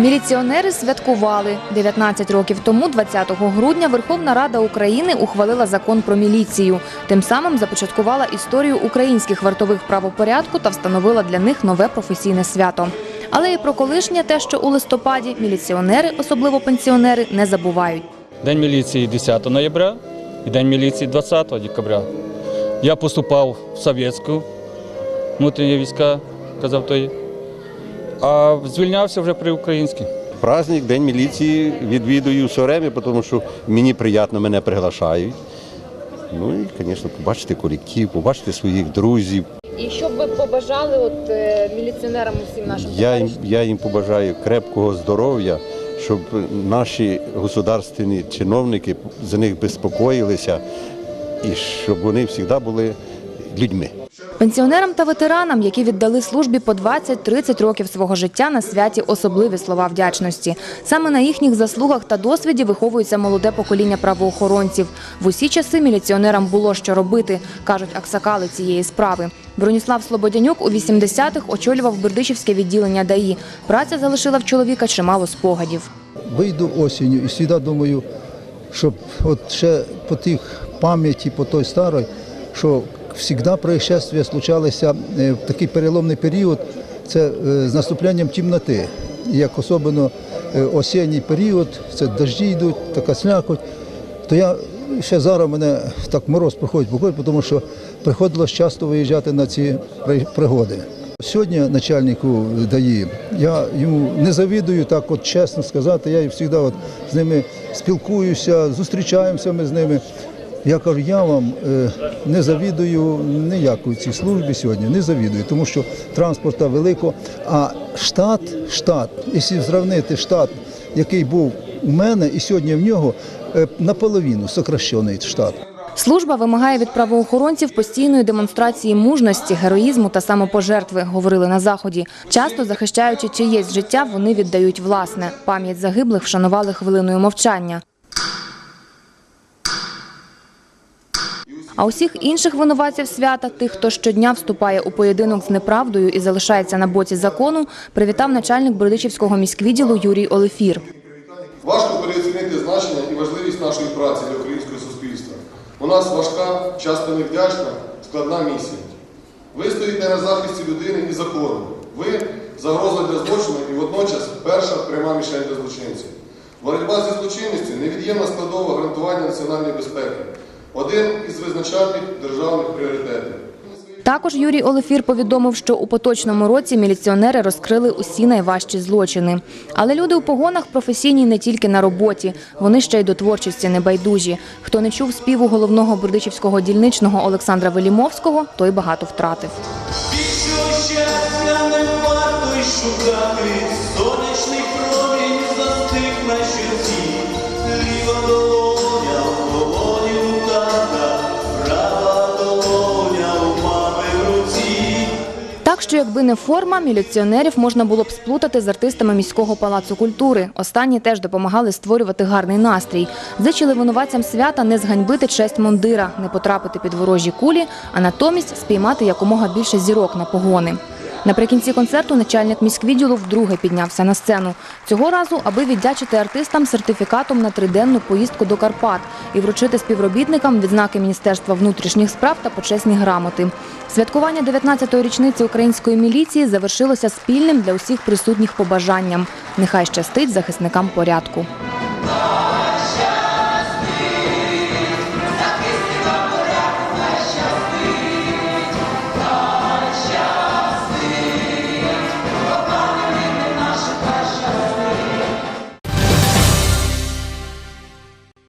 Міліціонери святкували 19 років тому, 20 грудня, Верховна Рада України ухвалила закон про міліцію. Тим самим започаткувала історію українських вартових правопорядку та встановила для них нове професійне свято. Але і про колишнє те, що у листопаді міліціонери, особливо пенсіонери, не забувають. День міліції 10 ноября і День міліції 20 декабря. Я поступав в совєтську внутрішні війська, казав той, а звільнявся вже при українській. Праздник, День міліції відвідую все время, тому що мені приємно, мене приглашають. Ну і, звісно, побачити колектив, побачити своїх друзів. І що б ви побажали от е, міліціонерам усім нашим Я їм, я їм побажаю крепкого здоров'я, щоб наші государственні чиновники за них безпокоїлися і щоб вони завжди були людьми. Пенсіонерам та ветеранам, які віддали службі по 20-30 років свого життя на святі особливі слова вдячності. Саме на їхніх заслугах та досвіді виховується молоде покоління правоохоронців. В усі часи міліціонерам було що робити, кажуть аксакали цієї справи. Броніслав Слободянюк у 80-х очолював Бердичівське відділення ДАІ. Праця залишила в чоловіка чимало спогадів. вийду осінню і завжди думаю, щоб от ще по тих пам'яті, по той старій, що завжди происшествия случалися е, в такий переломний період, це е, з наступлянням темноти. Як особливо е, осінній період, це дожді йдуть, така слякоть, то я ще зараз мене так мороз проходить по крові, тому що приходилось часто виїжджати на ці пригоди. Сьогодні начальнику ДАІ, я йому не завідую, так от чесно сказати, я завжди от з ними спілкуюся, зустрічаємося ми з ними. Я кажу, я вам е, не завідую ніякої цій службі сьогодні, не завідую, тому що транспорта велико, а штат, штат, якщо зрівнити штат, який був у мене, і сьогодні в нього е, наполовину сокращений штат. Служба вимагає від правоохоронців постійної демонстрації мужності, героїзму та самопожертви, говорили на заході. Часто захищаючи чиєсь життя, вони віддають власне. Пам'ять загиблих вшанували хвилиною мовчання. А усіх інших винуватців свята, тих, хто щодня вступає у поєдинок з неправдою і залишається на боці закону, привітав начальник Бердичівського міськвідділу Юрій Олефір. Важко переоцінити значення і важливість нашої праці для українського суспільства. У нас важка, часто невдячна, складна місія. Ви стоїте на захисті людини і закону. Ви загроза для злочину і водночас перша пряма мішень для злочинців. Боротьба зі злочинністю невід'ємна складова гарантування національної безпеки. Один із визначальних державних пріоритетів. Також Юрій Олефір повідомив, що у поточному році міліціонери розкрили усі найважчі злочини. Але люди у погонах професійні не тільки на роботі, вони ще й до творчості небайдужі. Хто не чув співу головного бердичівського дільничного Олександра Велімовського, той багато втратив. Що щастя не варто й шукати, сонячний промінь застиг на щоці, ліва долоня що, якби не форма, міліціонерів можна було б сплутати з артистами міського палацу культури. Останні теж допомагали створювати гарний настрій. Зичили винуватцям свята не зганьбити честь мундира, не потрапити під ворожі кулі, а натомість спіймати якомога більше зірок на погони. Наприкінці концерту начальник міськвідділу вдруге піднявся на сцену. Цього разу, аби віддячити артистам сертифікатом на триденну поїздку до Карпат і вручити співробітникам відзнаки Міністерства внутрішніх справ та почесні грамоти. Святкування 19-ї річниці української міліції завершилося спільним для усіх присутніх побажанням. Нехай щастить захисникам порядку.